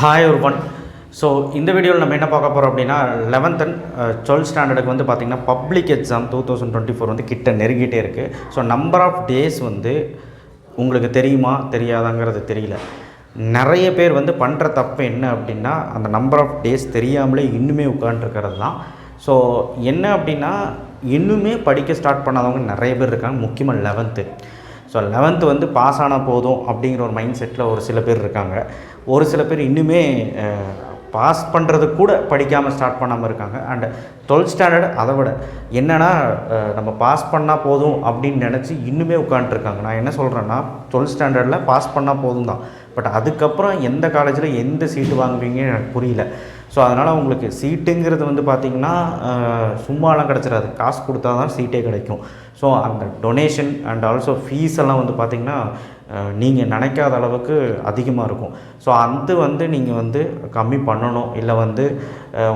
Hi ஒருவன் so இந்த வீடியோவில் நம்ம என்ன பார்க்க போகிறோம் அப்படின்னா லெவன்த் அண்ட் டுவெல்த் ஸ்டாண்டர்டுக்கு வந்து பார்த்திங்கன்னா public exam two thousand twenty four வந்து கிட்ட நெருங்கிட்டே இருக்குது ஸோ நம்பர் ஆஃப் டேஸ் வந்து உங்களுக்கு தெரியுமா தெரியாதாங்கிறது தெரியல. நிறைய பேர் வந்து பண்ணுற தப்பு என்ன அப்படின்னா அந்த நம்பர் ஆஃப் டேஸ் தெரியாமலே இன்னுமே உட்காந்துருக்கிறது தான். ஸோ என்ன அப்படின்னா இன்னுமே படிக்க ஸ்டார்ட் பண்ணாதவங்க நிறைய பேர் இருக்காங்க முக்கியமாக லெவன்த்து ஸோ லெவன்த்து வந்து பாஸ் ஆனால் போதும் அப்படிங்கிற ஒரு மைண்ட் செட்டில் ஒரு சில பேர் இருக்காங்க. ஒரு சில பேர் இன்னுமே பாஸ் பண்ணுறது கூட படிக்காமல் ஸ்டார்ட் பண்ணாமல் இருக்காங்க. அண்ட் டுவெல்த் ஸ்டாண்டர்ட் அதை விட என்னென்னா நம்ம பாஸ் பண்ணால் போதும் அப்படின்னு நினச்சி இன்னுமே உட்காந்துட்ருக்காங்க நான் என்ன சொல்கிறேன்னா டுவெல்த் ஸ்டாண்டர்டில் பாஸ் பண்ணால் போதும் தான் பட் அதுக்கப்புறம் எந்த காலேஜில் எந்த சீட்டு வாங்குவீங்கன்னு எனக்கு புரியல. ஸோ அதனால் உங்களுக்கு சீட்டுங்கிறது வந்து பார்த்திங்கன்னா சும்மாலாம் கிடச்சிடாது காசு கொடுத்தா தான் சீட்டே கிடைக்கும். ஸோ அந்த டொனேஷன் அண்ட் ஆல்சோ ஃபீஸ் எல்லாம் வந்து பார்த்திங்கன்னா நீங்கள் நினைக்காத அளவுக்கு அதிகமாக இருக்கும். ஸோ அது வந்து நீங்கள் வந்து கம்மி பண்ணணும். இல்லை வந்து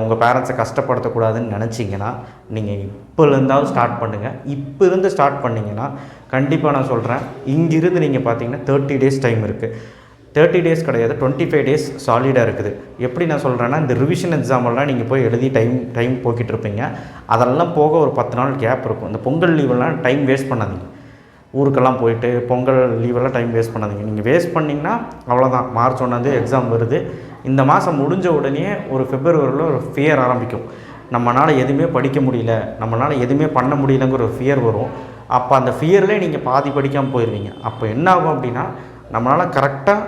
உங்கள் பேரண்ட்ஸை கஷ்டப்படுத்தக்கூடாதுன்னு நினச்சிங்கன்னா நீங்கள் இப்போலேருந்தாவது ஸ்டார்ட் பண்ணுங்கள் இப்போ இருந்து ஸ்டார்ட் பண்ணிங்கன்னா கண்டிப்பாக நான் சொல்கிறேன் இங்கிருந்து நீங்கள் பார்த்தீங்கன்னா தேர்ட்டி டேஸ் டைம் இருக்குது தேர்ட்டி டேஸ் கிடையாது டுவெண்ட்டி ஃபைவ் டேஸ் சாலிடாக இருக்குது. எப்படி நான் சொல்கிறேன்னா இந்த ரிவிஷன் எக்ஸாமெல்லாம் நீங்கள் போய் எழுதி டைம் டைம் போக்கிட்டு இருப்பீங்க அதெல்லாம் போக ஒரு பத்து நாள் கேப் இருக்கும். இந்த பொங்கல் லீவெல்லாம் டைம் வேஸ்ட் பண்ணாதீங்க. ஊருக்கெல்லாம் போயிட்டு பொங்கல் லீவெல்லாம் டைம் வேஸ்ட் பண்ணாதீங்க. நீங்கள் வேஸ்ட் பண்ணிங்கன்னா அவ்வளோதான் மார்ச் ஒன்றாந்தே எக்ஸாம் வருது. இந்த மாதம் முடிஞ்ச உடனே ஒரு ஃபிப்ரவரியில் ஒரு ஃபியர் ஆரம்பிக்கும். நம்மளால் எதுவுமே படிக்க முடியல. நம்மளால் எதுவுமே பண்ண முடியலங்கிற ஒரு ஃபியர் வரும். அப்போ அந்த ஃபியர்லேயே நீங்கள் பாதி படிக்காமல் போயிடுவீங்க அப்போ என்ன ஆகும் அப்படின்னா நம்மளால் கரெக்டாக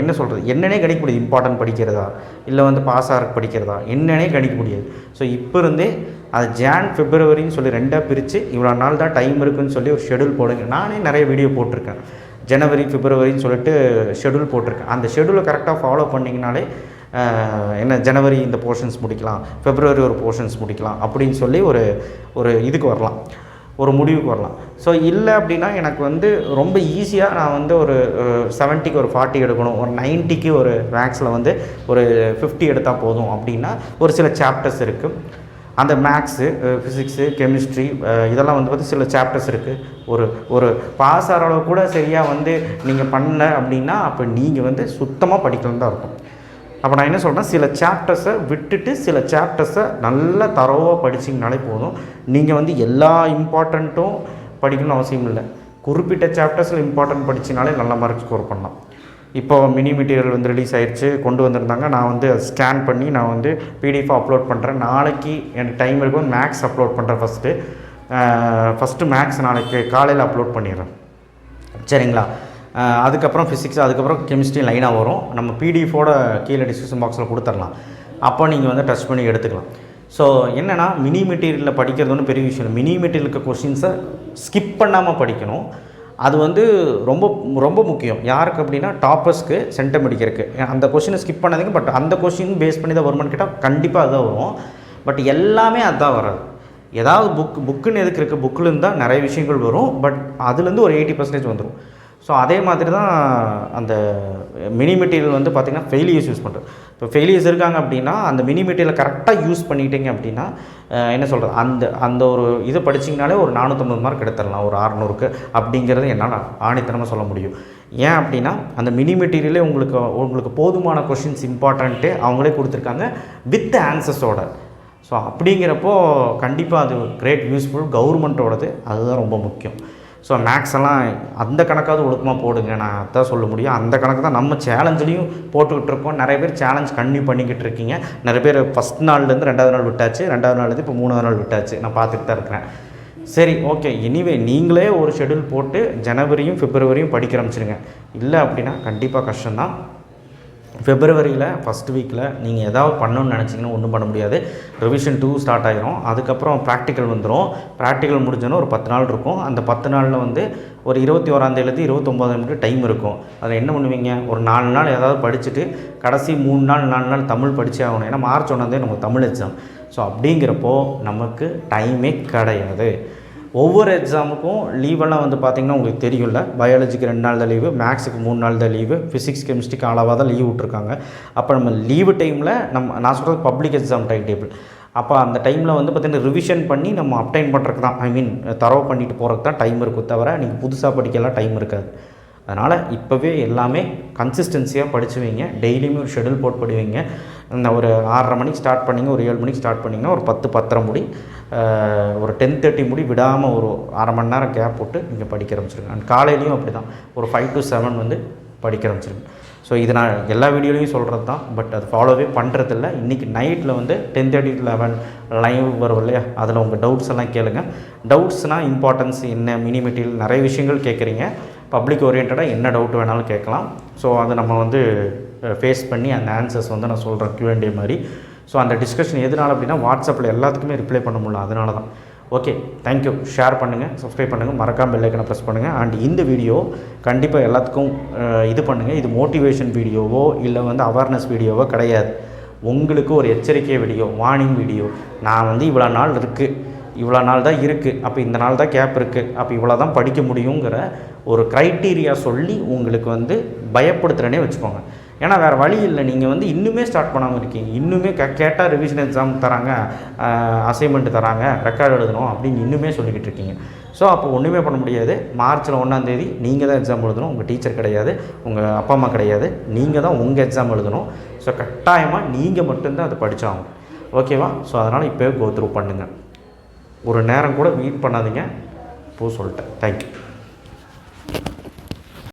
என்ன சொல்கிறது என்னன்னே கணிக்க முடியாது. இம்பார்ட்டன்ட் படிக்கிறதா? இல்லை வந்து பாஸ் ஆக படிக்கிறதா? என்னன்னே கணிக்க முடியாது. ஸோ இப்போ இருந்தே அது ஜான் பிப்ரவரின்னு சொல்லி ரெண்டாக பிரித்து இவ்வளோ நாள் தான் டைம் இருக்குன்னு சொல்லி ஒரு ஷெடியூல் போடுங்க. நானே நிறைய வீடியோ போட்டிருக்கேன். ஜனவரி பிப்ரவரின்னு சொல்லிட்டு ஷெடியூல் போட்டிருக்கேன். அந்த ஷெடியூலை கரெக்டாக ஃபாலோ பண்ணிங்கனாலே என்ன ஜனவரி இந்த போர்ஷன்ஸ் முடிக்கலாம். ஃபெப்ரவரி ஒரு போர்ஷன்ஸ் முடிக்கலாம். அப்படின்னு சொல்லி ஒரு ஒரு இதுக்கு வரலாம். ஒரு முடிவுக்கு வரலாம் ஸோ இல்லை அப்படின்னா எனக்கு வந்து ரொம்ப ஈஸியாக நான் வந்து ஒரு செவன்ட்டிக்கு ஒரு ஃபார்ட்டி எடுக்கணும். ஒரு நைன்ட்டிக்கு ஒரு மேக்ஸில் வந்து ஒரு ஃபிஃப்டி எடுத்தால் போதும் அப்படின்னா ஒரு சில சாப்டர்ஸ் இருக்குது அந்த மேக்ஸு ஃபிசிக்ஸு கெமிஸ்ட்ரி இதெல்லாம் வந்து பார்த்து சில சாப்டர்ஸ் இருக்குது ஒரு ஒரு பாஸ் ஆகிற அளவு கூட சரியாக வந்து நீங்கள் பண்ணல அப்படின்னா அப்போ நீங்கள் வந்து சுத்தமாக படிக்கலன்னு தான் இருக்கும் அப்போ நான் என்ன சொல்கிறேன் சில சாப்டர்ஸை விட்டுட்டு சில சாப்டர்ஸை நல்லா தரோவாக படிச்சிங்கனாலே போதும். நீங்கள் வந்து எல்லா இம்பார்ட்டண்ட்டும் படிக்கணும்னு அவசியம் இல்லை. குறிப்பிட்ட சாப்டர்ஸில் இம்பார்ட்டன்ட் படிச்சினாலே நல்ல மார்க் ஸ்கோர் பண்ணலாம். இப்போ மினி மெட்டீரியல் வந்து ரிலீஸ் ஆயிடுச்சு கொண்டு வந்திருந்தாங்க. நான் வந்து ஸ்கேன் பண்ணி நான் வந்து பிடிஎஃப் அப்லோட் பண்ணுறேன் நாளைக்கு எனக்கு டைம் இருக்கும் மேக்ஸ் அப்லோட் பண்ணுறேன் ஃபஸ்ட்டு ஃபஸ்ட்டு மேக்ஸ் நாளைக்கு காலையில் அப்லோட் பண்ணிடுறேன். சரிங்களா? அதுக்கப்புறம் ஃபிசிக்ஸ் அதுக்கப்புறம் கெமிஸ்ட்ரி லைனாக வரும். நம்ம பிடிஎஃபோட கீழே டிஸ்கிரிப்ஷன் பாக்ஸில் கொடுத்துடலாம். அப்போ நீங்கள் வந்து டச் பண்ணி எடுத்துக்கலாம். ஸோ என்னென்னா மினி மெட்டீரியலில் படிக்கிறது ஒன்றும் பெரிய விஷயம் இல்லை. மினி மெட்டீரியல் இருக்க கொஷின்ஸை ஸ்கிப் பண்ணாமல் படிக்கணும். அது வந்து ரொம்ப ரொம்ப முக்கியம். யாருக்கு அப்படின்னா டாப்பர்ஸ்க்கு சென்டம் அடிக்கிறதுக்கு அந்த கொஷினை ஸ்கிப் பண்ணாதீங்க பட் அந்த கொஷின் பேஸ் பண்ணி தான் வருமானு கேட்டால் கண்டிப்பாக அதுதான் வரும். பட் எல்லாமே அதுதான் வராது. ஏதாவது புக் புக்குன்னு எதுக்கு இருக்குது புக்கில் இருந்தால் நிறைய விஷயங்கள் வரும். பட் அதுலேருந்து ஒரு எயிட்டி பர்சன்டேஜ் வந்துடும் ஸோ அதே மாதிரி தான் அந்த மினி மெட்டீரியல் வந்து பார்த்திங்கன்னா ஃபெயிலியர்ஸ் யூஸ் பண்ணுறது இப்போ ஃபெயிலியர்ஸ் இருக்காங்க அப்படின்னா அந்த மினி மெட்டீரியலை கரெக்டாக யூஸ் பண்ணிட்டீங்க அப்படின்னா என்ன சொல்கிறது அந்த அந்த ஒரு இதை படிச்சிங்கனாலே ஒரு நானூற்றம்பது மார்க் எடுத்துடலாம் ஒரு அறநூறுக்கு அப்படிங்கிறது என்னால் ஆணித்தனமாக சொல்ல முடியும். ஏன் அப்படின்னா அந்த மினி மெட்டீரியலே உங்களுக்கு உங்களுக்கு போதுமான கொஷின்ஸ் இம்பார்ட்டண்ட்டு அவங்களே கொடுத்துருக்காங்க வித் ஆன்சர்ஸோட ஸோ அப்படிங்கிறப்போ கண்டிப்பாக அது கிரேட் யூஸ்ஃபுல் கவர்மெண்ட்டோடது அதுதான் ரொம்ப முக்கியம். ஸோ மேக்ஸ் எல்லாம் அந்த கணக்காவது ஒழுக்கமாக போடுங்க. நான் அதான் சொல்ல முடியும். அந்த கணக்கு தான் நம்ம சேலஞ்சிலையும் போட்டுக்கிட்டு இருக்கோம் நிறைய பேர் சேலஞ்ச் கன்யூ பண்ணிக்கிட்டு இருக்கீங்க. நிறைய பேர் ஃபஸ்ட் நாள்லேருந்து ரெண்டாவது நாள் விட்டாச்சு. ரெண்டாவது நாள்லேருந்து இப்போ மூணாவது நாள் விட்டாச்சு. நான் பார்த்துட்டு தான் இருக்கிறேன். சரி ஓகே எனிவே நீங்களே ஒரு ஷெடியூல் போட்டு ஜனவரியும் பிப்ரவரியும் படிக்க ஆரம்பிச்சிருங்க. இல்லை அப்படின்னா கண்டிப்பாக கஷ்டம்தான். ஃபிப்ரவரியில் ஃபஸ்ட் வீக்கில் நீங்கள் ஏதாவது பண்ணணும்னு நினச்சிங்கன்னா ஒன்றும் பண்ண முடியாது. ரிவிஷன் டூ ஸ்டார்ட் ஆகிரும் அதுக்கப்புறம் ப்ராக்டிக்கல் வந்துடும் ப்ராக்டிக்கல் முடிஞ்சோன்னா ஒரு பத்து நாள் இருக்கும். அந்த பத்து நாளில் வந்து ஒரு இருபத்தி ஓராந்தேலேருந்து இருபத்தொம்போதாம் மட்டும் டைம் இருக்கும். அதில் என்ன பண்ணுவீங்க? ஒரு நாலு நாள் ஏதாவது படிச்சுட்டு கடைசி மூணு நாள் நாலு நாள் தமிழ் படித்தே ஆகணும். ஏன்னா மார்ச் ஒன்றாந்தே நமக்கு தமிழ் எக்ஸாம் ஸோ அப்படிங்கிறப்போ நமக்கு டைமே கிடையாது. ஒவ்வொரு எக்ஸாமுக்கும் லீவெல்லாம் வந்து பார்த்திங்கன்னா உங்களுக்கு தெரியும்ல. பயாலஜிக்கு ரெண்டு நாள் தான் லீவு மேக்ஸுக்கு மூணு நாள் தான் லீவு ஃபிசிக்ஸ் கெமிஸ்ட்ரிக்கு அளவாக தான் லீவ் விட்ருக்காங்க அப்போ நம்ம லீவு டைமில் நம்ம நான் சொல்கிறது பப்ளிக் எக்ஸாம் டைம் டேபிள் அப்போ அந்த டைமில் வந்து பார்த்திங்கன்னா ரிவிஷன் பண்ணி நம்ம அப்டைன் பண்ணுறதுக்கு தான் ஐ மீன் தரவு பண்ணிட்டு போகிறதுக்கு தான் டைம் இருக்கும் தவிர நீங்கள் புதுசாக படிக்கலாம் டைம் இருக்காது. அதனால் இப்போவே எல்லாமே கன்சிஸ்டன்சியாக படிச்சு வைங்க. டெய்லியுமே ஒரு ஷெடியூல் போட்டு படிவீங்க இந்த ஒரு ஆறரை மணிக்கு ஸ்டார்ட் பண்ணிங்க ஒரு ஏழு மணிக்கு ஸ்டார்ட் பண்ணிங்கன்னா ஒரு பத்து பத்தரை முடி ஒரு டென் தேர்ட்டி முடி விடாமல் ஒரு அரை மணி நேரம் கேப் போட்டு நீங்கள் படிக்க ஆரம்பிச்சிருங்க. அண்ட் காலையிலையும் அப்படி தான் ஒரு ஃபைவ் டு செவன் வந்து படிக்க ஆரம்பிச்சிருங்க. ஸோ இது நான் எல்லா வீடியோலையும் சொல்கிறது தான் பட் அது ஃபாலோவே பண்ணுறதில்ல இன்றைக்கி நைட்டில் வந்து ten thirty to eleven live வரும் இல்லையா? அதில் உங்கள் டவுட்ஸ் எல்லாம் கேளுங்க. டவுட்ஸ்னால் இம்பார்ட்டன்ஸ் என்ன மினி மெட்டீரியல் நிறைய விஷயங்கள் கேட்குறீங்க. பப்ளிக் ஓரியன்டாக என்ன டவுட் வேணாலும் கேட்கலாம். ஸோ அதை நம்ம வந்து ஃபேஸ் பண்ணி அந்த ஆன்சர்ஸ் வந்து நான் சொல்கிறேன் Q&A மாதிரி. ஸோ அந்த டிஸ்கஷன் எதனால் அப்படின்னா வாட்ஸ்அப்பில் எல்லாத்துக்குமே ரிப்ளை பண்ண முடியல அதனால தான். ஓகே தேங்க்யூ ஷேர் பண்ணுங்கள் சப்ஸ்கிரைப் பண்ணுங்கள் மறக்காமல் பெல்லைக்கனை ப்ரெஸ் பண்ணுங்கள் அண்ட் இந்த வீடியோ கண்டிப்பாக எல்லாத்துக்கும் இது பண்ணுங்கள் இது மோட்டிவேஷன் வீடியோவோ இல்லை வந்து அவேர்னஸ் வீடியோவோ கிடையாது. உங்களுக்கு ஒரு எச்சரிக்கை வீடியோ வார்னிங் வீடியோ நான் வந்து இவ்வளோ நாள் இருக்குது இவ்வளோ நாள் தான் இருக்குது அப்போ இந்த நாள் தான் கேப் இருக்குது அப்போ இவ்வளோ தான் படிக்க முடியுங்கிற ஒரு க்ரைட்டீரியா சொல்லி உங்களுக்கு வந்து பயப்படுத்துகிறேனே வச்சுக்கோங்க. ஏன்னா வேறு வழி இல்லை. நீங்கள் வந்து இன்னுமே ஸ்டார்ட் பண்ணாமல் இருக்கீங்க. இன்னுமே க கேட்டால் ரிவிஷன் எக்ஸாம் தராங்க அசைன்மெண்ட் தராங்க ரெக்கார்டு எழுதணும் அப்படின்னு இன்னுமே சொல்லிக்கிட்டு இருக்கீங்க. ஸோ அப்போ ஒன்றுமே பண்ண முடியாது. மார்ச்சில் ஒன்றாந்தேதி நீங்கள் தான் எக்ஸாம் எழுதணும். உங்கள் டீச்சர் கிடையாது. உங்கள் அப்பா அம்மா கிடையாது. நீங்கள் தான் உங்கள் எக்ஸாம் எழுதணும். ஸோ கட்டாயமாக நீங்கள் மட்டும்தான் அதை படித்தாகும் ஓகேவா ஸோ அதனால் இப்போவே கோ த்ரூ பண்ணுங்கள் ஒரு நேரம் கூட வெயிட் பண்ணாதீங்க. போ சொல்லிட்டேன். தேங்க்யூ